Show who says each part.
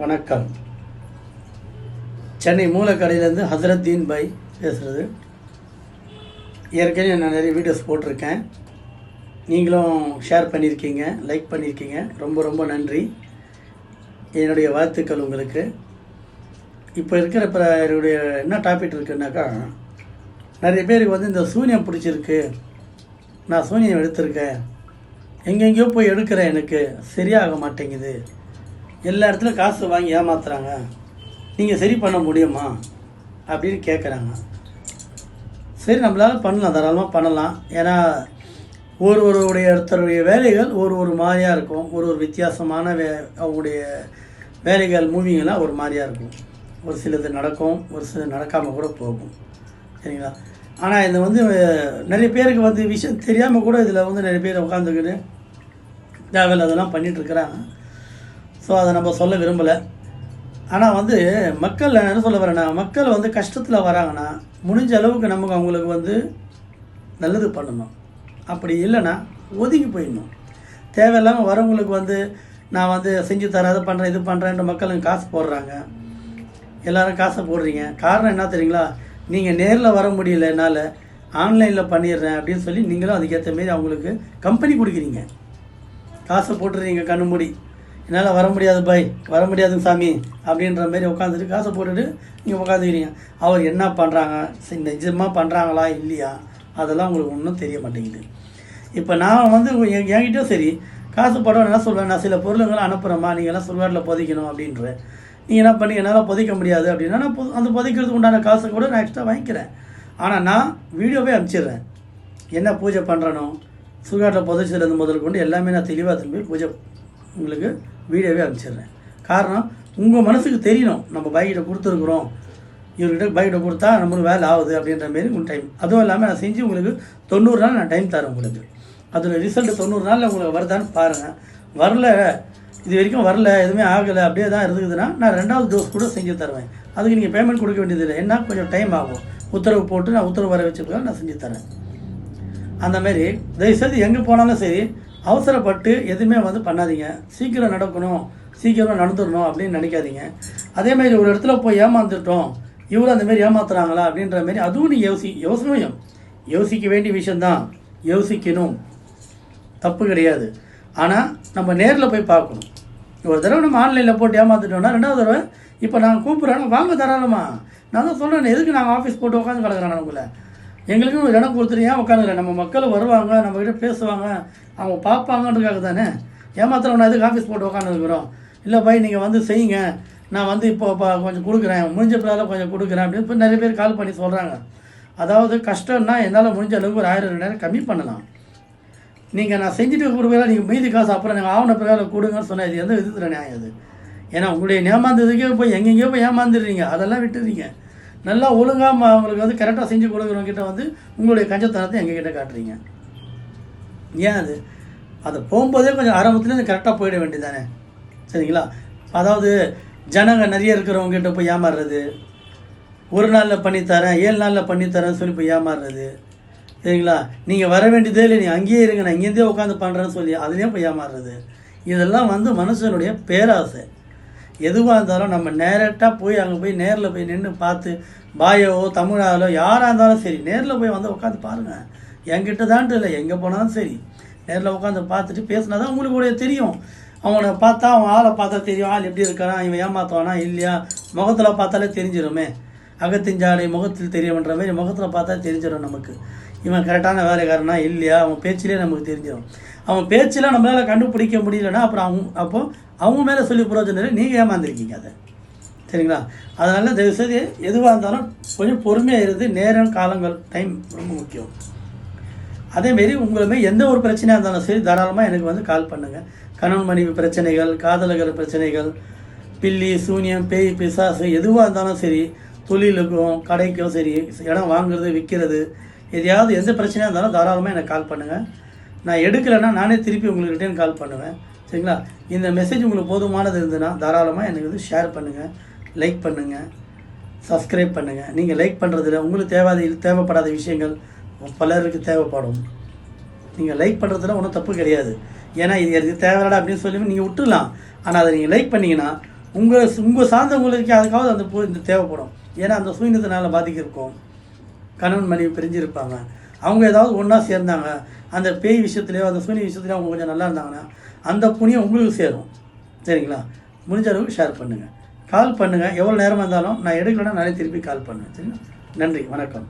Speaker 1: வணக்கம். சென்னை மூலக்கடையிலேருந்து ஹசரத்தீன் பாய் பேசுகிறது ஏற்கனவே நான் நிறைய வீடியோஸ் போட்டிருக்கேன். நீங்களும் ஷேர் பண்ணியிருக்கீங்க லைக் பண்ணியிருக்கீங்க. ரொம்ப ரொம்ப நன்றி. என்னுடைய வாழ்த்துக்கள் உங்களுக்கு. இப்போ இருக்கிற இப்போ என்னுடைய என்ன டாபிக் இருக்குன்னாக்கா நிறைய பேருக்கு வந்து இந்த சூனியம் பிடிச்சிருக்கு. நான் சூனியம் எடுத்திருக்கேன். எங்கெங்கேயோ போய் எடுக்கிறேன் எனக்கு. சரியாக மாட்டேங்குது. எல்லா இடத்துலையும் காசு வாங்கி ஏமாத்துறாங்க. நீங்கள் சரி பண்ண முடியுமா? அப்படின்னு கேட்குறாங்க சரி நம்மளால் பண்ணலாம். தாராளமாக பண்ணலாம். ஏன்னா ஒரு ஒருவருடைய ஒருத்தருடைய வேலைகள் ஒரு ஒரு மாதிரியாக இருக்கும். ஒரு ஒரு வித்தியாசமான வே அவங்களுடைய வேலைகள் மூவிங்கெல்லாம் ஒரு மாதிரியாக இருக்கும். ஒரு சிலது நடக்கும் ஒரு சிலது நடக்காமல் கூட போகும். சரிங்களா? ஆனால் இது வந்து நிறைய பேருக்கு வந்து விஷயம் தெரியாமல் கூட இதில் வந்து நிறைய பேர் உட்காந்துக்கிட்டு தேவையில்லாதெல்லாம் பண்ணிகிட்ருக்குறாங்க ஸோ அதை நம்ம சொல்ல விரும்பலை. ஆனால் வந்து மக்கள் என்ன சொல்ல வரேன்னா மக்கள் வந்து கஷ்டத்தில் வராங்கன்னா முடிஞ்ச அளவுக்கு நமக்கு அவங்களுக்கு வந்து நல்லது பண்ணணும். அப்படி இல்லைன்னா ஒதுங்கி போயிடணும். தேவையில்லாமல் வரவங்களுக்கு வந்து நான் வந்து செஞ்சு தரேன் அதை பண்ணுறேன் இது பண்ணுறேன்ட்டு மக்களுக்கு காசு போடுறாங்க. எல்லோரும் காசை போடுறீங்க. காரணம் என்ன தெரியுங்களா? நீங்கள் நேரில் வர முடியல என்னால் ஆன்லைனில் பண்ணிடுறேன் அப்படின்னு சொல்லி நீங்களும் அதுக்கேற்ற மாரி அவங்களுக்கு கம்பெனி கொடுக்குறீங்க. காசை போட்டுறீங்க கண்ணு என்னால் வர முடியாது பாய். வர முடியாதுங்க சாமி. அப்படின்ற மாதிரி உட்காந்துட்டு காசை போட்டுட்டு நீங்கள் உட்காந்துக்கிறீங்க அவர் என்ன பண்ணுறாங்க சரி நிஜமாக பண்ணுறாங்களா இல்லையா? அதெல்லாம் உங்களுக்கு ஒன்றும் தெரிய மாட்டேங்குது. இப்போ நான் வந்து என்கிட்டயும் சரி காசு படம் என்ன சொல்வேன் நான் சில பொருளுங்களை அனுப்புகிறேம்மா நீங்கள்லாம் சுடுகாட்டில் புதைக்கணும் அப்படின்ற. நீங்கள் என்ன பண்ணி என்னால் புதைக்க முடியாது அப்படின்னா நான் அந்த புதைக்கிறதுக்கு உண்டான காசு கூட நான் எக்ஸ்ட்ரா வாங்கிக்கிறேன். ஆனால் நான் வீடியோவே அனுப்பிச்சிடுறேன். என்ன பூஜை பண்ணுறனோ சுடுகாட்டில் புதைச்சதுலேருந்து முதல் கொண்டு எல்லாமே நான் தெளிவாக திரும்பி பூஜை உங்களுக்கு வீடியோவே அனுப்பிச்சிடுறேன். காரணம் உங்கள் மனசுக்கு தெரியணும். நம்ம பைக்கிட்ட கொடுத்துருக்குறோம். இவர்கிட்ட பைக்கிட்ட கொடுத்தா நம்மளுக்கு வேலை ஆகுது அப்படின்ற மாரி உங்கள் டைம் அதுவும் இல்லாமல் நான் செஞ்சு உங்களுக்கு தொண்ணூறு நாள் நான் டைம் தரேன் உங்களுக்கு. அதோட ரிசல்ட் தொண்ணூறு நாளில் உங்களுக்கு வருதான்னு பாருங்கள் வரல. இது வரைக்கும் வரல. எதுவுமே ஆகலை. அப்படியே தான் இருக்குதுன்னா நான் ரெண்டாவது டோஸ் கூட செஞ்சு தருவேன். அதுக்கு நீங்கள் பேமெண்ட் கொடுக்க வேண்டியதில்லை என்ன கொஞ்சம் டைம் ஆகும். உத்தரவு போட்டு நான் உத்தரவு வர வச்சுருக்கேன் நான் செஞ்சு தரேன். அந்தமாரி தயவுசெய்து எங்கே போனாலும் சரி அவசரப்பட்டு எதுவுமே வந்து பண்ணாதீங்க. சீக்கிரம் நடக்கணும் சீக்கிரம் நடந்துடணும் அப்படின்னு நினைக்காதீங்க. அதே மாதிரி ஒரு இடத்துல போய் ஏமாந்துட்டோம் இவரும் அந்த மாதிரி ஏமாத்துறாங்களா அப்படின்ற மாதிரி அதுவும் நீ யோசி யோசனையும் யோசிக்க வேண்டிய விஷயந்தான் யோசிக்கணும். தப்பு கிடையாது. ஆனால் நம்ம நேரில் போய் பார்க்கணும். ஒரு தடவை நம்ம ஆன்லைனில் போட்டு ஏமாத்துட்டோம்னா ரெண்டாவது தடவை இப்போ நாங்கள் கூப்பிட்றோன்னா வாங்க தாராளமா. நான் தான் சொல்கிறேன் எதுக்கு நாங்கள் ஆஃபீஸ் போட்டு உட்காந்து கிடக்குறேன் உங்களை? எங்களுக்கும் ஒரு இடம் கொடுத்துட்டு ஏன் உட்காந்துக்கிறேன் நம்ம மக்கள் வருவாங்க நம்மக்கிட்ட பேசுவாங்க அவங்க பார்ப்பாங்கன்றதுக்காக தானே? ஏமாத்துறவங்க எதுக்கு ஆஃபீஸ் போட்டு உட்காந்துருக்குறோம் இல்லை பை நீங்கள் வந்து செய்யுங்க. நான் வந்து இப்போ கொஞ்சம் கொடுக்குறேன். முடிஞ்ச பிள்ளால கொஞ்சம் கொடுக்குறேன் அப்படின்னு இப்போ நிறைய பேர் கால் பண்ணி சொல்கிறாங்க அதாவது கஷ்டம்னா என்னால் முடிஞ்ச அளவுக்கு ஒரு ஆயிரம் ரெண்டாயிரம் கம்மி பண்ணலாம். நீங்கள் நான் செஞ்சுட்டு கொடுக்குறேன் நீங்கள் மீதி காசு அப்புறம் நீங்கள் ஆவண பிறகு கொடுங்கன்னு சொன்னால் இது எந்த விதத்தில் நியாயம் அது? ஏன்னா உங்களுடைய ஏமாந்ததுக்கே போய் எங்கெங்கேயோ போய் ஏமாந்துடுறீங்க. அதெல்லாம் விட்டுறீங்க. நல்லா ஒழுங்காக அவங்களுக்கு வந்து கரெக்டாக செஞ்சு கொடுக்குறவங்கிட்ட வந்து உங்களுடைய கஞ்சத்தனத்தை எங்ககிட்ட காட்டுறீங்க. ஏன் அது? அதை போகும்போதே கொஞ்சம் ஆரம்பத்துலேருந்து கரெக்டாக போயிட வேண்டியதானே சரிங்களா? அதாவது ஜனங்க நிறைய இருக்கிறவங்ககிட்ட போய் ஏமாறுறது. ஒரு நாளில் பண்ணித்தரேன் ஏழு நாளில் பண்ணித்தரேன்னு சொல்லி போய் ஏமாறுறது. சரிங்களா? நீங்கள் வர வேண்டியதே இல்லை நீ அங்கேயே இருங்க நான் இங்கேருந்தே உட்காந்து பண்ணுறேன்னு சொல்லி அதுலேயும் போய் ஏமாறுறது. இதெல்லாம் வந்து மனுஷனுடைய பேராசை. எதுவாக இருந்தாலும் நம்ம நேரட்டாக போய் அங்கே போய் நேரில் போய் நின்று பார்த்து பாயோ தமிழாலோ யாராக இருந்தாலும் சரி நேரில் போய் வந்து உட்காந்து பாருங்கள் என்கிட்ட தான்ட்டு இல்லை எங்கே போனாலும் சரி. நேரில் உட்காந்து பார்த்துட்டு பேசினா தான் உங்களுக்கு கூட தெரியும். அவனை பார்த்தா அவன் ஆளை பார்த்தா தெரியும். ஆள் எப்படி இருக்கானா இவன் ஏமாத்துவானா இல்லையா? முகத்தில் பார்த்தாலே தெரிஞ்சிருமே. அகத்தின் ஜாடை முகத்தில் தெரியும்ன்ற மாதிரி முகத்தில் பார்த்தா தெரிஞ்சிடும் நமக்கு. இவன் கரெக்டான வேலைக்காரனா இல்லையா? அவன் பேச்சிலே நமக்கு தெரிஞ்சிடும் அவன் பேச்சில் நம்மளால் கண்டுபிடிக்க முடியலன்னா அப்புறம் அவங்க அப்போ அவங்க மேலே சொல்லி புரோஜனம் இல்லை. நீங்கள் ஏமாந்துருக்கீங்க அதை. சரிங்களா? அதனால் தயவுசெய்து எதுவாக இருந்தாலும் கொஞ்சம் பொறுமையாக இருந்து நேரம் காலங்கள் டைம் ரொம்ப முக்கியம். அதேமாரி உங்களுமே எந்த ஒரு பிரச்சனையாக இருந்தாலும் சரி தாராளமாக எனக்கு வந்து கால் பண்ணுங்கள் கணவன் மனைவி பிரச்சனைகள் காதலர்கள் பிரச்சனைகள் பில்லி சூனியம் பேய் பிசாசு எதுவாக இருந்தாலும் சரி தொழிலுக்கும் கடைக்கும் சரி இடம் வாங்குறது விற்கிறது எதையாவது எந்த பிரச்சனையாக இருந்தாலும் தாராளமாக எனக்கு கால் பண்ணுங்கள் நான் எடுக்கலைன்னா நானே திருப்பி உங்களுக்கு ரிட்டர்ன் கால் பண்ணுவேன். சரிங்களா? இந்த மெசேஜ் உங்களுக்கு போதுமானது இருந்ததுன்னா தாராளமாக எனக்கு வந்து ஷேர் பண்ணுங்கள் லைக் பண்ணுங்கள் சப்ஸ்கிரைப் பண்ணுங்கள் நீங்கள் லைக் பண்ணுறதுல உங்களுக்கு தேவாத தேவைப்படாத விஷயங்கள் பலருக்கு தேவைப்படும். நீங்கள் லைக் பண்ணுறதுல ஒன்றும் தப்பு கிடையாது. ஏன்னா இது எனக்கு தேவையில்லடா அப்படின்னு சொல்லி நீங்கள் விட்டுடலாம். ஆனால் அதை நீங்கள் லைக் பண்ணிங்கன்னா உங்கள் உங்கள் சார்ந்தவங்களுக்கு அதுக்காவது அந்த இந்த தேவைப்படும். ஏன்னா அந்த சூழ்நிலத்தினால பாதிக்கிருக்கும் கணவன் மனைவி பிரிஞ்சிருப்பாங்க. அவங்க ஏதாவது ஒன்றா சேர்ந்தாங்க. அந்த பேய் விஷயத்துலையோ அந்த சூனி விஷயத்துலையோ அவங்க கொஞ்சம் நல்லா இருந்தாங்கன்னா அந்த புண்ணியம் உங்களுக்கு சேரும். சரிங்களா? முடிஞ்ச அளவுக்கு ஷேர் பண்ணுங்கள் கால் பண்ணுங்கள் எவ்வளோ நேரமாக இருந்தாலும் நான் எடுக்கலைன்னா நிறைய திருப்பி கால் பண்ணுவேன். சரிங்களா? நன்றி. வணக்கம்.